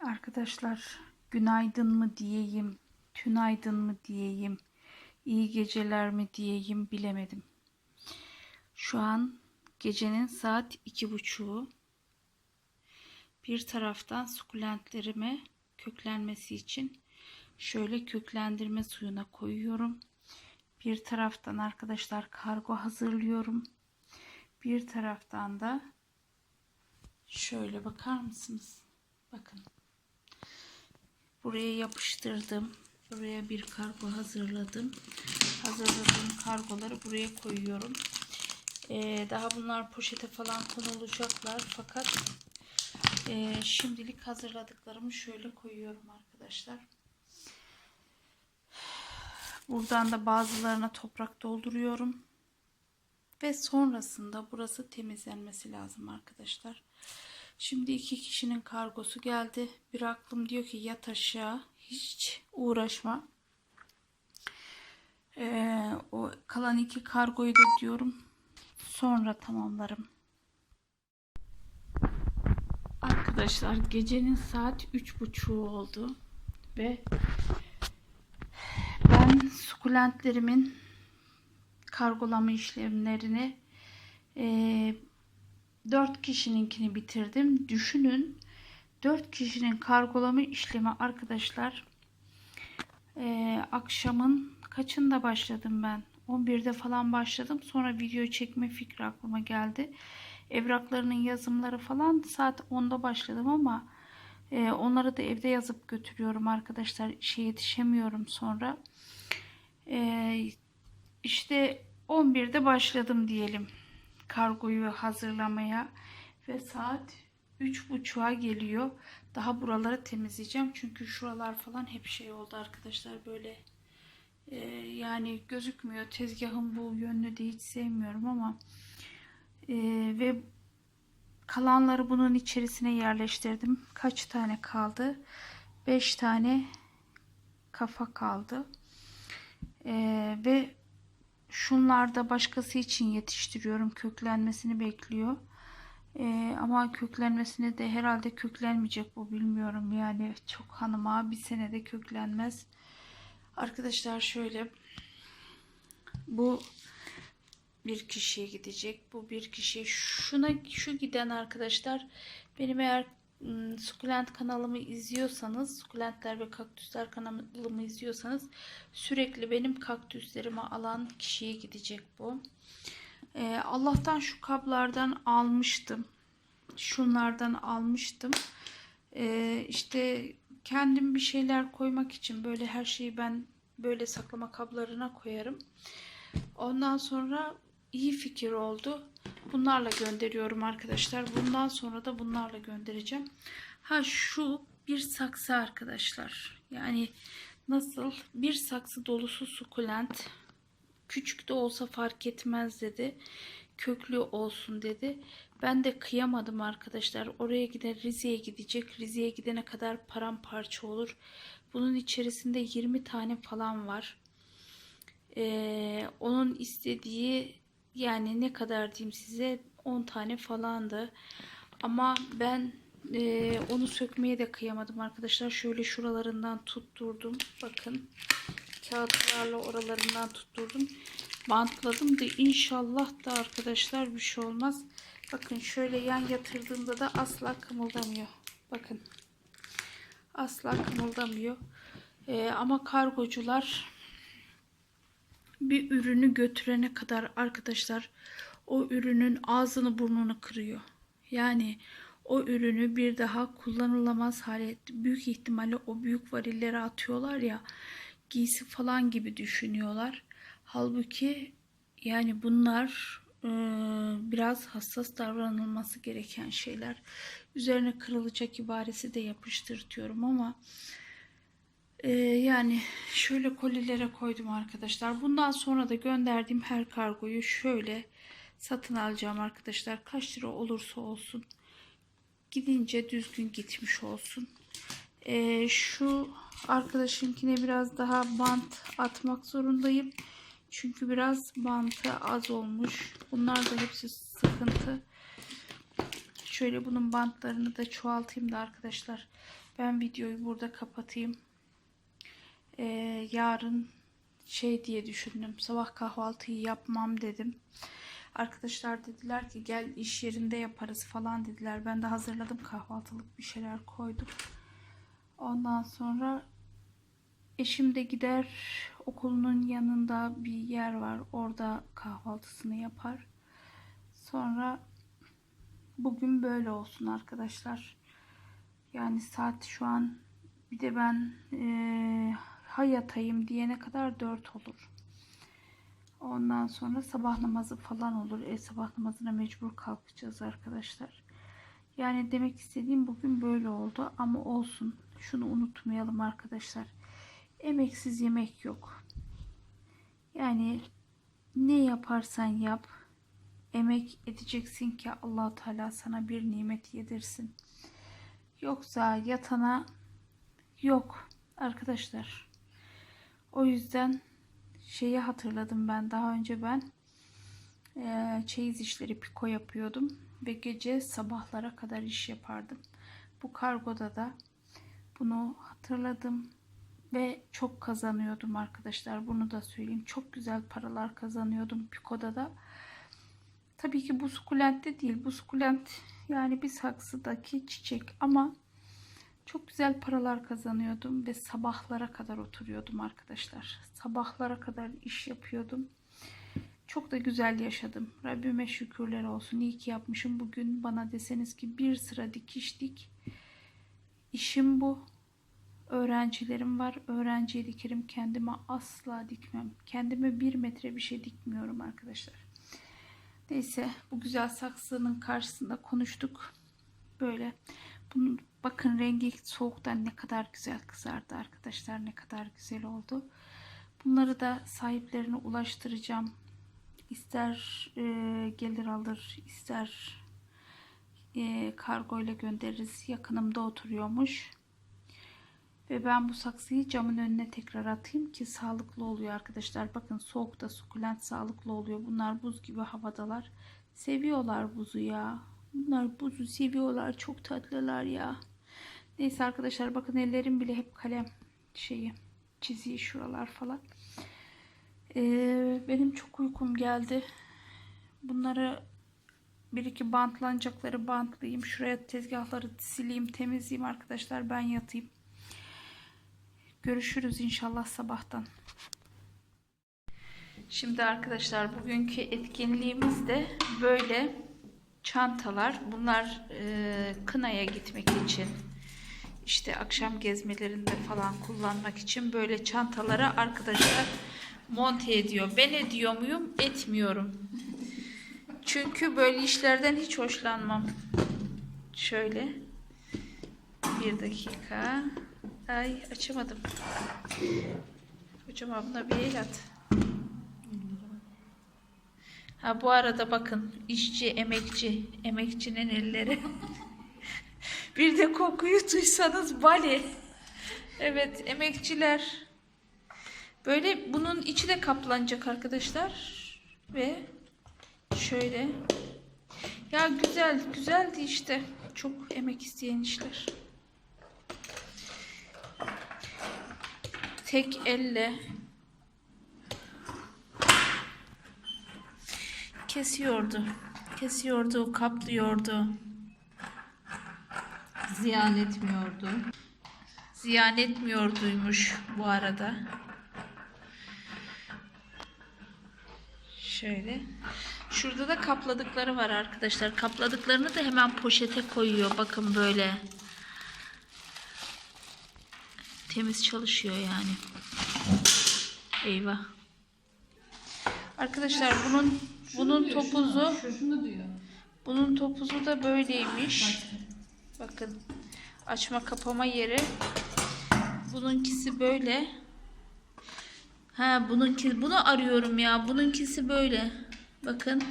Arkadaşlar günaydın mı diyeyim, tünaydın mı diyeyim, iyi geceler mi diyeyim bilemedim. Şu an gecenin saat iki buçuğu. Bir taraftan sukulentlerime köklenmesi için şöyle köklendirme suyuna koyuyorum. Bir taraftan arkadaşlar kargo hazırlıyorum. Bir taraftan da şöyle bakar mısınız? Bakın. Buraya yapıştırdım. Buraya bir kargo hazırladım. Hazırladığım kargoları buraya koyuyorum. Ee, daha bunlar poşete falan konulacaklar. Fakat e, şimdilik hazırladıklarımı şöyle koyuyorum arkadaşlar. Buradan da bazılarına toprak dolduruyorum. Ve sonrasında burası temizlenmesi lazım arkadaşlar. Şimdi iki kişinin kargosu geldi. Bir aklım diyor ki yat aşağı hiç uğraşma. Ee, o kalan iki kargoyu da diyorum sonra tamamlarım. Arkadaşlar gecenin saat üç buçuğu oldu ve ben sukulentlerimin kargolama işlemlerini e, 4 kişininkini bitirdim. Düşünün 4 kişinin kargolama işlemi arkadaşlar e, akşamın kaçında başladım ben? 11'de falan başladım. Sonra video çekme fikri aklıma geldi. Evraklarının yazımları falan saat 10'da başladım ama e, onları da evde yazıp götürüyorum arkadaşlar. İşe yetişemiyorum sonra. E, işte 11'de başladım diyelim kargoyu hazırlamaya ve saat 3.30'a geliyor. Daha buraları temizleyeceğim. Çünkü şuralar falan hep şey oldu arkadaşlar böyle e, yani gözükmüyor. Tezgahın bu yönünü de hiç sevmiyorum ama e, ve kalanları bunun içerisine yerleştirdim. Kaç tane kaldı? 5 tane kafa kaldı. E, ve Şunlar da başkası için yetiştiriyorum. Köklenmesini bekliyor. Ee, ama köklenmesine de herhalde köklenmeyecek bu bilmiyorum. Yani çok hanıma bir senede köklenmez. Arkadaşlar şöyle bu bir kişiye gidecek. Bu bir kişiye şuna şu giden arkadaşlar benim eğer sukulent kanalımı izliyorsanız, sukulentler ve kaktüsler kanalımı izliyorsanız sürekli benim kaktüslerimi alan kişiye gidecek bu. Ee, Allah'tan şu kablardan almıştım. Şunlardan almıştım. Ee, işte kendim bir şeyler koymak için böyle her şeyi ben böyle saklama kablarına koyarım. Ondan sonra iyi fikir oldu. Bunlarla gönderiyorum arkadaşlar. Bundan sonra da bunlarla göndereceğim. Ha şu bir saksı arkadaşlar. Yani nasıl bir saksı dolusu sukulent. Küçük de olsa fark etmez dedi. Köklü olsun dedi. Ben de kıyamadım arkadaşlar. Oraya gider Rize'ye gidecek. Rize'ye gidene kadar paramparça olur. Bunun içerisinde 20 tane falan var. Ee, onun istediği yani ne kadar diyeyim size 10 tane falandı. Ama ben e, onu sökmeye de kıyamadım arkadaşlar. Şöyle şuralarından tutturdum. Bakın kağıtlarla oralarından tutturdum. Bantladım da inşallah da arkadaşlar bir şey olmaz. Bakın şöyle yan yatırdığımda da asla kımıldamıyor. Bakın. Asla kımıldamıyor. Ee, ama kargocular bir ürünü götürene kadar arkadaşlar o ürünün ağzını burnunu kırıyor. Yani o ürünü bir daha kullanılamaz hale büyük ihtimalle o büyük varillere atıyorlar ya giysi falan gibi düşünüyorlar. Halbuki yani bunlar e, biraz hassas davranılması gereken şeyler. Üzerine kırılacak ibaresi de yapıştırtıyorum ama ee, yani şöyle kolilere koydum arkadaşlar. Bundan sonra da gönderdiğim her kargoyu şöyle satın alacağım arkadaşlar. Kaç lira olursa olsun. Gidince düzgün gitmiş olsun. Ee, şu arkadaşınkine biraz daha bant atmak zorundayım. Çünkü biraz bantı az olmuş. Bunlar da hepsi sıkıntı. Şöyle bunun bantlarını da çoğaltayım da arkadaşlar. Ben videoyu burada kapatayım. Ee, yarın şey diye düşündüm. Sabah kahvaltıyı yapmam dedim. Arkadaşlar dediler ki gel iş yerinde yaparız falan dediler. Ben de hazırladım kahvaltılık bir şeyler koydum. Ondan sonra eşim de gider okulunun yanında bir yer var. Orada kahvaltısını yapar. Sonra bugün böyle olsun arkadaşlar. Yani saat şu an bir de ben eee ha yatayım diyene kadar 4 olur. Ondan sonra sabah namazı falan olur. E, sabah namazına mecbur kalkacağız arkadaşlar. Yani demek istediğim bugün böyle oldu ama olsun. Şunu unutmayalım arkadaşlar. Emeksiz yemek yok. Yani ne yaparsan yap emek edeceksin ki allah Teala sana bir nimet yedirsin. Yoksa yatana yok arkadaşlar. O yüzden şeyi hatırladım ben. Daha önce ben eee, çeyiz işleri piko yapıyordum ve gece sabahlara kadar iş yapardım. Bu kargoda da bunu hatırladım ve çok kazanıyordum arkadaşlar. Bunu da söyleyeyim. Çok güzel paralar kazanıyordum pikoda da. Tabii ki bu sukulentte değil. Bu sukulent yani bir saksıdaki çiçek ama çok güzel paralar kazanıyordum ve sabahlara kadar oturuyordum arkadaşlar. Sabahlara kadar iş yapıyordum. Çok da güzel yaşadım. Rabbime şükürler olsun. İyi ki yapmışım. Bugün bana deseniz ki bir sıra dikiş dik. İşim bu. Öğrencilerim var. Öğrenciye dikerim. Kendime asla dikmem. Kendime bir metre bir şey dikmiyorum arkadaşlar. Neyse bu güzel saksının karşısında konuştuk. Böyle. Bunun bakın rengi soğuktan ne kadar güzel kızardı arkadaşlar. Ne kadar güzel oldu. Bunları da sahiplerine ulaştıracağım. İster e, gelir alır, ister e, kargo ile göndeririz. Yakınımda oturuyormuş. Ve ben bu saksıyı camın önüne tekrar atayım ki sağlıklı oluyor arkadaşlar. Bakın soğukta sukulent sağlıklı oluyor. Bunlar buz gibi havadalar. Seviyorlar buzu ya. Bunlar buzu seviyorlar. Çok tatlılar ya. Neyse arkadaşlar bakın ellerim bile hep kalem şeyi çiziyor şuralar falan. Ee, benim çok uykum geldi. Bunları bir iki bantlanacakları bantlayayım. Şuraya tezgahları sileyim, temizleyeyim arkadaşlar. Ben yatayım. Görüşürüz inşallah sabahtan. Şimdi arkadaşlar bugünkü etkinliğimiz de böyle çantalar. Bunlar e, kınaya gitmek için işte akşam gezmelerinde falan kullanmak için böyle çantalara arkadaşlar monte ediyor. Ben ediyor muyum? Etmiyorum. Çünkü böyle işlerden hiç hoşlanmam. Şöyle. Bir dakika. Ay açamadım. Hocam abla bir el at. Ha bu arada bakın işçi, emekçi, emekçinin elleri. bir de kokuyu duysanız bali. Evet emekçiler. Böyle bunun içi de kaplanacak arkadaşlar. Ve şöyle. Ya güzel, güzeldi işte. Çok emek isteyen işler. tek elle kesiyordu. Kesiyordu, kaplıyordu. Ziyan etmiyordu. Ziyan etmiyorduymuş bu arada. Şöyle. Şurada da kapladıkları var arkadaşlar. Kapladıklarını da hemen poşete koyuyor. Bakın böyle. Temiz çalışıyor yani. Eyvah. Arkadaşlar bunun bunun topuzu Şu şunu diyor. bunun topuzu da böyleymiş. Bakın açma kapama yeri. Bununkisi böyle. Ha bununki bunu arıyorum ya. Bununkisi böyle. Bakın.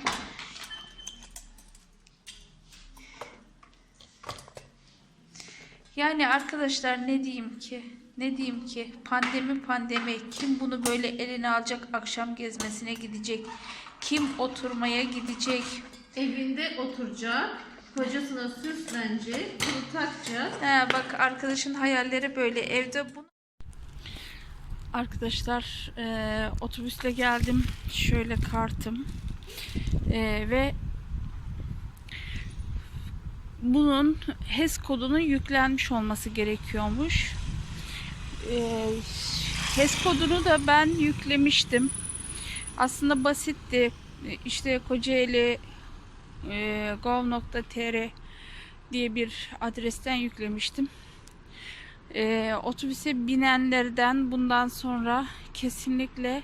Yani arkadaşlar ne diyeyim ki? Ne diyeyim ki? Pandemi pandemi. Kim bunu böyle eline alacak akşam gezmesine gidecek? Kim oturmaya gidecek? Evinde oturacak. Hocasına süslenecek. Bunu takacağız. He, bak arkadaşın hayalleri böyle evde bunu Arkadaşlar e, otobüsle geldim. Şöyle kartım. E, ve bunun HES kodunun yüklenmiş olması gerekiyormuş. E, HES kodunu da ben yüklemiştim. Aslında basitti. İşte Kocaeli e, gov.tr diye bir adresten yüklemiştim. Ee, otobüse binenlerden bundan sonra kesinlikle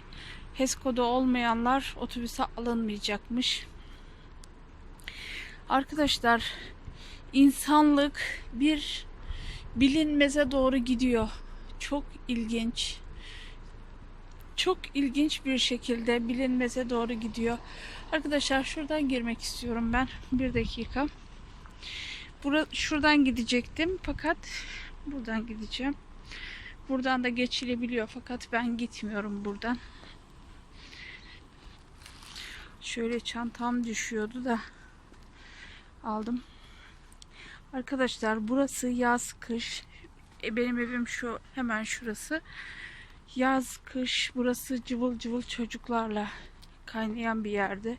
HES kodu olmayanlar otobüse alınmayacakmış. Arkadaşlar insanlık bir bilinmeze doğru gidiyor. Çok ilginç. Çok ilginç bir şekilde bilinmeze doğru gidiyor. Arkadaşlar şuradan girmek istiyorum ben. Bir dakika. Bura, şuradan gidecektim fakat buradan gideceğim. Buradan da geçilebiliyor fakat ben gitmiyorum buradan. Şöyle çantam düşüyordu da aldım. Arkadaşlar burası yaz kış. E, benim evim şu hemen şurası. Yaz kış burası cıvıl cıvıl çocuklarla kaynayan bir yerde.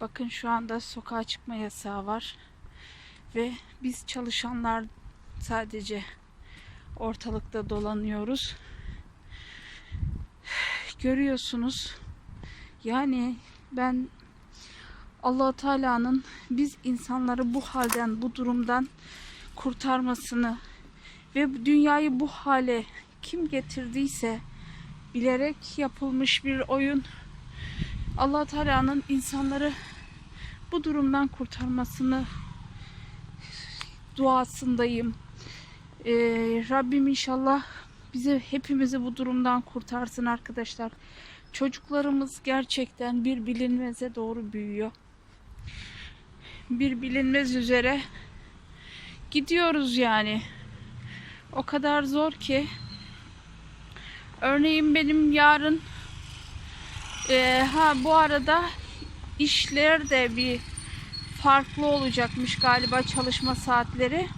Bakın şu anda sokağa çıkma yasağı var. Ve biz çalışanlar sadece ortalıkta dolanıyoruz. Görüyorsunuz. Yani ben Allah Teala'nın biz insanları bu halden, bu durumdan kurtarmasını ve dünyayı bu hale kim getirdiyse bilerek yapılmış bir oyun. Allah Teala'nın insanları bu durumdan kurtarmasını duasındayım. Ee, Rabbim inşallah bizi hepimizi bu durumdan kurtarsın arkadaşlar. Çocuklarımız gerçekten bir bilinmeze doğru büyüyor. Bir bilinmez üzere gidiyoruz yani. O kadar zor ki. Örneğin benim yarın e, ha bu arada işler de bir farklı olacakmış galiba çalışma saatleri.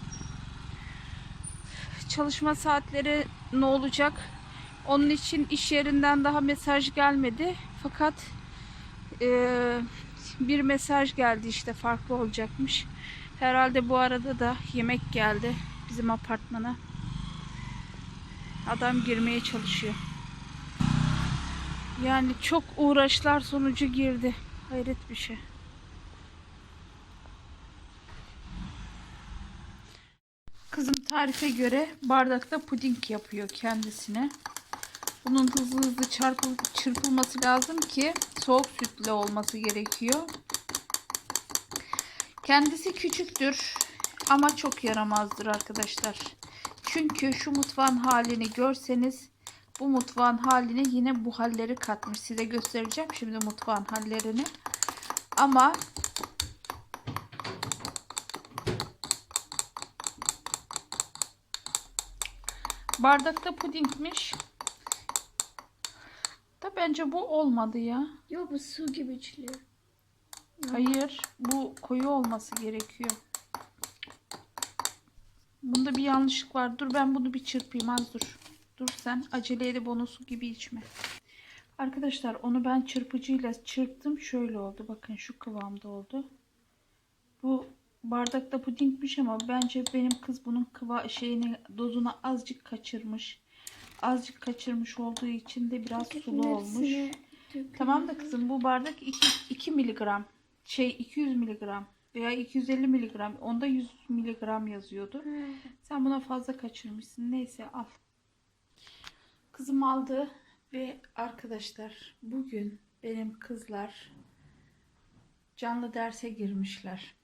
Çalışma saatleri ne olacak? Onun için iş yerinden daha mesaj gelmedi. Fakat e, bir mesaj geldi işte farklı olacakmış. Herhalde bu arada da yemek geldi bizim apartmana. Adam girmeye çalışıyor. Yani çok uğraşlar sonucu girdi. Hayret bir şey. Kızım tarife göre bardakta puding yapıyor kendisine. Bunun hızlı hızlı çarpıl çırpılması lazım ki soğuk sütle olması gerekiyor. Kendisi küçüktür ama çok yaramazdır arkadaşlar. Çünkü şu mutfağın halini görseniz bu mutfağın haline yine bu halleri katmış. Size göstereceğim şimdi mutfağın hallerini. Ama bardakta pudingmiş. Da bence bu olmadı ya. Yok bu su gibi içiliyor. Hayır, bu koyu olması gerekiyor. Bunda bir yanlışlık var. Dur ben bunu bir çırpayım az dur. Dur sen acele edip onu su gibi içme. Arkadaşlar onu ben çırpıcıyla çırptım. Şöyle oldu. Bakın şu kıvamda oldu. Bu bardakta pudingmiş ama bence benim kız bunun kıva şeyini dozunu azıcık kaçırmış. Azıcık kaçırmış olduğu için de biraz sulu olmuş. Tamam da kızım bu bardak 2, 2 miligram. Şey 200 miligram veya 250 miligram. Onda 100 miligram yazıyordu. Sen buna fazla kaçırmışsın. Neyse al. Kızım aldı ve arkadaşlar bugün benim kızlar canlı derse girmişler.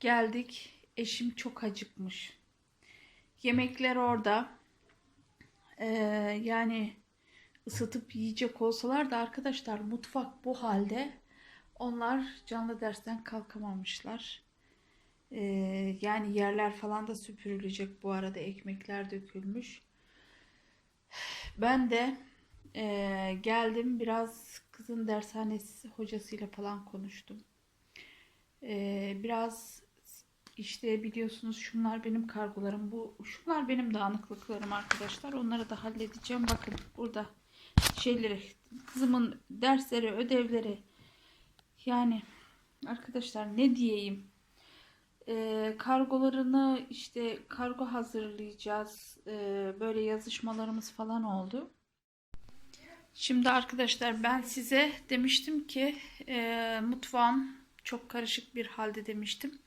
Geldik. Eşim çok acıkmış. Yemekler orada. Ee, yani ısıtıp yiyecek olsalar da arkadaşlar mutfak bu halde onlar canlı dersten kalkamamışlar. Ee, yani yerler falan da süpürülecek bu arada ekmekler dökülmüş. Ben de e, geldim biraz kızın dershanesi hocasıyla falan konuştum. Ee, biraz işte biliyorsunuz şunlar benim kargolarım. Bu şunlar benim dağınıklıklarım arkadaşlar. Onları da halledeceğim. Bakın burada şeyleri kızımın dersleri, ödevleri yani arkadaşlar ne diyeyim? Ee, kargolarını işte kargo hazırlayacağız. Ee, böyle yazışmalarımız falan oldu. Şimdi arkadaşlar ben size demiştim ki e, mutfağım çok karışık bir halde demiştim.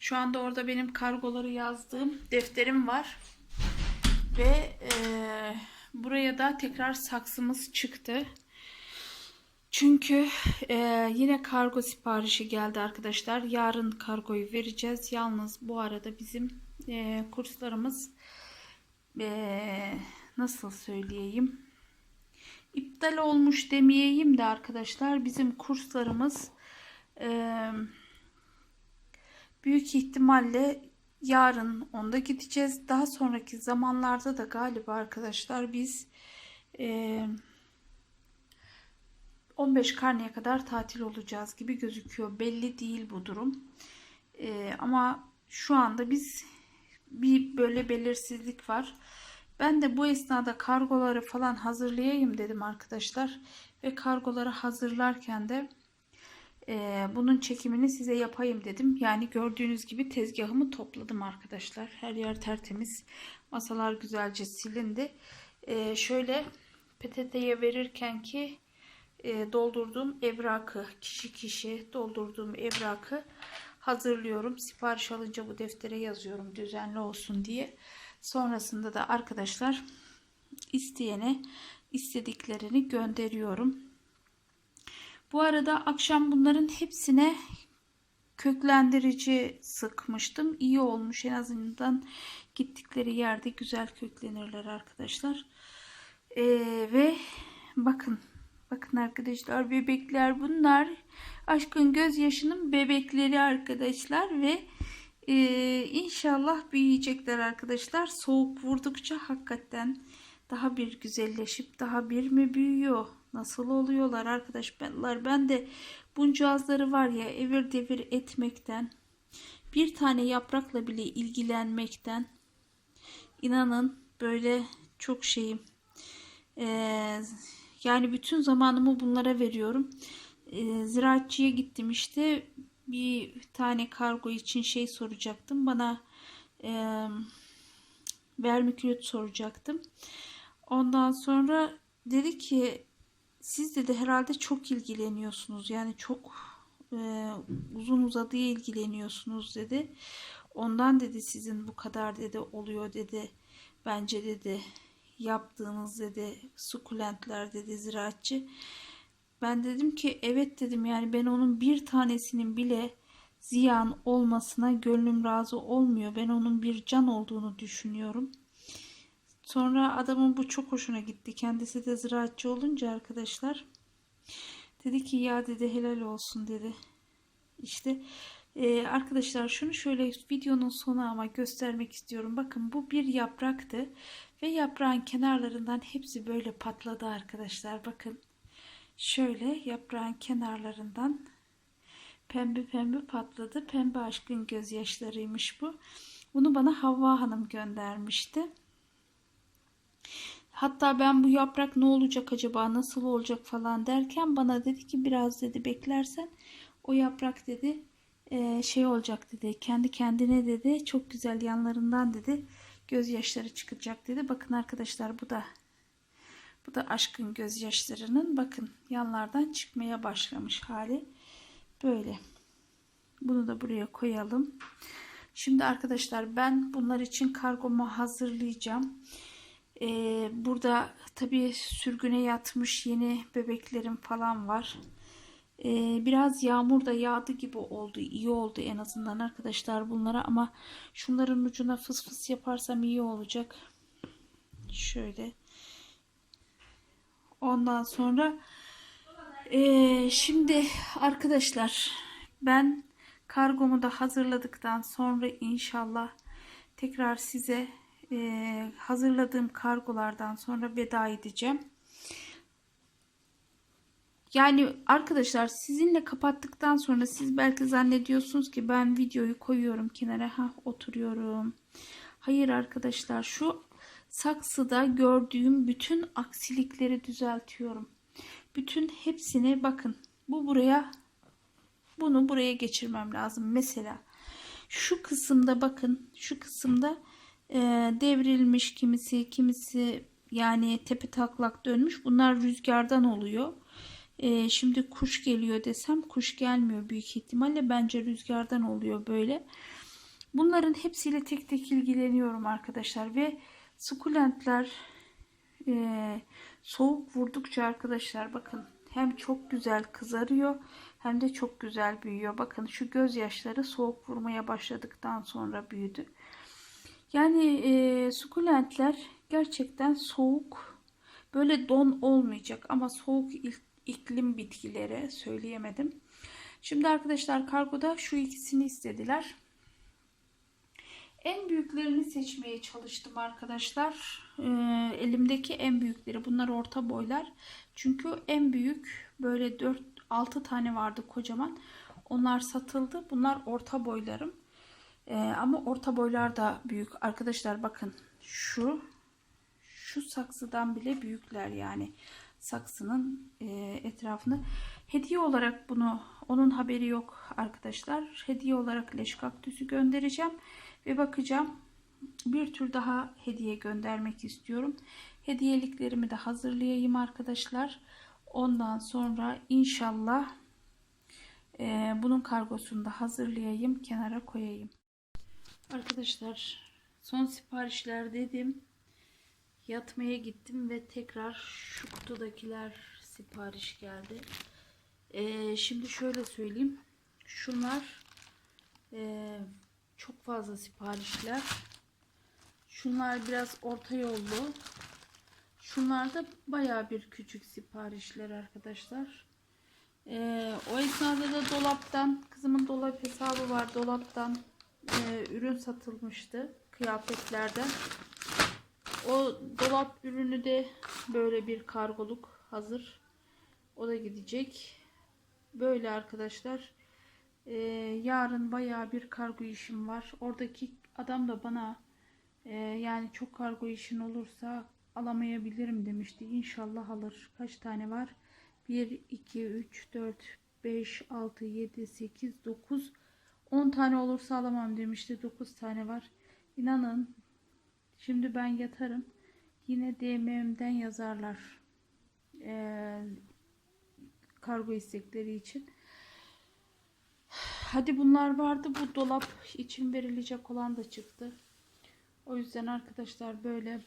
Şu anda orada benim kargoları yazdığım defterim var. Ve e, buraya da tekrar saksımız çıktı. Çünkü e, yine kargo siparişi geldi arkadaşlar. Yarın kargoyu vereceğiz. Yalnız bu arada bizim e, kurslarımız e, nasıl söyleyeyim? iptal olmuş demeyeyim de arkadaşlar bizim kurslarımız e, büyük ihtimalle yarın onda gideceğiz. Daha sonraki zamanlarda da galiba arkadaşlar biz e, 15 karneye kadar tatil olacağız gibi gözüküyor. Belli değil bu durum. E, ama şu anda biz bir böyle belirsizlik var. Ben de bu esnada kargoları falan hazırlayayım dedim arkadaşlar. Ve kargoları hazırlarken de e, bunun çekimini size yapayım dedim. Yani gördüğünüz gibi tezgahımı topladım arkadaşlar. Her yer tertemiz. Masalar güzelce silindi. E, şöyle PTT'ye verirken ki e, doldurduğum evrakı kişi kişi doldurduğum evrakı hazırlıyorum. Sipariş alınca bu deftere yazıyorum düzenli olsun diye. Sonrasında da arkadaşlar isteyene istediklerini gönderiyorum. Bu arada akşam bunların hepsine köklendirici sıkmıştım. İyi olmuş en azından gittikleri yerde güzel köklenirler arkadaşlar. Ee, ve bakın bakın arkadaşlar bebekler bunlar. Aşkın gözyaşının bebekleri arkadaşlar ve ee, inşallah büyüyecekler arkadaşlar. Soğuk vurdukça hakikaten daha bir güzelleşip daha bir mi büyüyor? Nasıl oluyorlar arkadaşlar? Ben de buncağızları var ya evir devir etmekten bir tane yaprakla bile ilgilenmekten inanın böyle çok şeyim. Ee, yani bütün zamanımı bunlara veriyorum. Ee, ziraatçıya gittim işte bir tane kargo için şey soracaktım. Bana e, vermikülot soracaktım. Ondan sonra dedi ki siz dedi herhalde çok ilgileniyorsunuz. Yani çok e, uzun uzadıya ilgileniyorsunuz dedi. Ondan dedi sizin bu kadar dedi oluyor dedi. Bence dedi yaptığınız dedi sukulentler dedi ziraatçı. Ben dedim ki evet dedim yani ben onun bir tanesinin bile ziyan olmasına gönlüm razı olmuyor. Ben onun bir can olduğunu düşünüyorum. Sonra adamın bu çok hoşuna gitti. Kendisi de ziraatçı olunca arkadaşlar dedi ki ya dedi helal olsun dedi. İşte e, arkadaşlar şunu şöyle videonun sonu ama göstermek istiyorum. Bakın bu bir yapraktı ve yaprağın kenarlarından hepsi böyle patladı arkadaşlar. Bakın şöyle yaprağın kenarlarından pembe pembe patladı. Pembe aşkın gözyaşlarıymış bu. Bunu bana Havva Hanım göndermişti. Hatta ben bu yaprak ne olacak acaba nasıl olacak falan derken bana dedi ki biraz dedi beklersen o yaprak dedi şey olacak dedi kendi kendine dedi çok güzel yanlarından dedi gözyaşları çıkacak dedi. Bakın arkadaşlar bu da bu da aşkın gözyaşlarının bakın yanlardan çıkmaya başlamış hali böyle. Bunu da buraya koyalım. Şimdi arkadaşlar ben bunlar için kargomu hazırlayacağım. Ee, burada tabii sürgüne yatmış yeni bebeklerim falan var. Ee, biraz yağmur da yağdı gibi oldu. İyi oldu en azından arkadaşlar bunlara ama şunların ucuna fıs fıs yaparsam iyi olacak. Şöyle. Ondan sonra ee, şimdi arkadaşlar ben kargomu da hazırladıktan sonra inşallah tekrar size e, hazırladığım kargolardan sonra veda edeceğim. Yani arkadaşlar sizinle kapattıktan sonra siz belki zannediyorsunuz ki ben videoyu koyuyorum kenara ha oturuyorum. Hayır arkadaşlar şu saksıda gördüğüm bütün aksilikleri düzeltiyorum. Bütün hepsini bakın bu buraya bunu buraya geçirmem lazım. Mesela şu kısımda bakın şu kısımda e, devrilmiş kimisi kimisi yani tepe taklak dönmüş. Bunlar rüzgardan oluyor. E, şimdi kuş geliyor desem kuş gelmiyor büyük ihtimalle. Bence rüzgardan oluyor böyle. Bunların hepsiyle tek tek ilgileniyorum arkadaşlar ve sukulentler e, soğuk vurdukça arkadaşlar bakın hem çok güzel kızarıyor hem de çok güzel büyüyor. Bakın şu gözyaşları soğuk vurmaya başladıktan sonra büyüdü. Yani e, sukulentler gerçekten soğuk böyle don olmayacak ama soğuk iklim bitkileri söyleyemedim. Şimdi arkadaşlar kargoda şu ikisini istediler. En büyüklerini seçmeye çalıştım arkadaşlar. Ee, elimdeki en büyükleri. Bunlar orta boylar. Çünkü en büyük böyle 4-6 tane vardı kocaman. Onlar satıldı. Bunlar orta boylarım. Ee, ama orta boylar da büyük. Arkadaşlar bakın şu şu saksıdan bile büyükler yani saksının e, etrafını. Hediye olarak bunu onun haberi yok arkadaşlar. Hediye olarak leş kaktüsü göndereceğim ve bakacağım. Bir tür daha hediye göndermek istiyorum. Hediyeliklerimi de hazırlayayım arkadaşlar. Ondan sonra inşallah e, bunun kargosunu da hazırlayayım kenara koyayım. Arkadaşlar son siparişler dedim yatmaya gittim ve tekrar şu kutudakiler sipariş geldi. Ee, şimdi şöyle söyleyeyim. Şunlar ee, çok fazla siparişler. Şunlar biraz orta yollu. Şunlar da baya bir küçük siparişler arkadaşlar. Ee, o esnada da dolaptan kızımın dolap hesabı var. Dolaptan ee, ürün satılmıştı. Kıyafetlerden. O dolap ürünü de böyle bir kargoluk hazır. O da gidecek. Böyle arkadaşlar. Ee, yarın bayağı bir kargo işim var. Oradaki adam da bana e, yani çok kargo işin olursa alamayabilirim demişti. İnşallah alır. Kaç tane var? 1, 2, 3, 4, 5, 6, 7, 8, 9, 10 tane olursa alamam demişti. 9 tane var. İnanın Şimdi ben yatarım. Yine DM'den yazarlar. Ee, kargo istekleri için. Hadi bunlar vardı. Bu dolap için verilecek olan da çıktı. O yüzden arkadaşlar böyle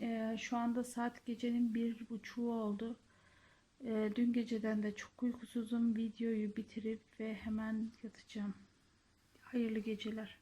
e, şu anda saat gecenin bir buçuğu oldu. E, dün geceden de çok uykusuzum. Videoyu bitirip ve hemen yatacağım. Hayırlı geceler.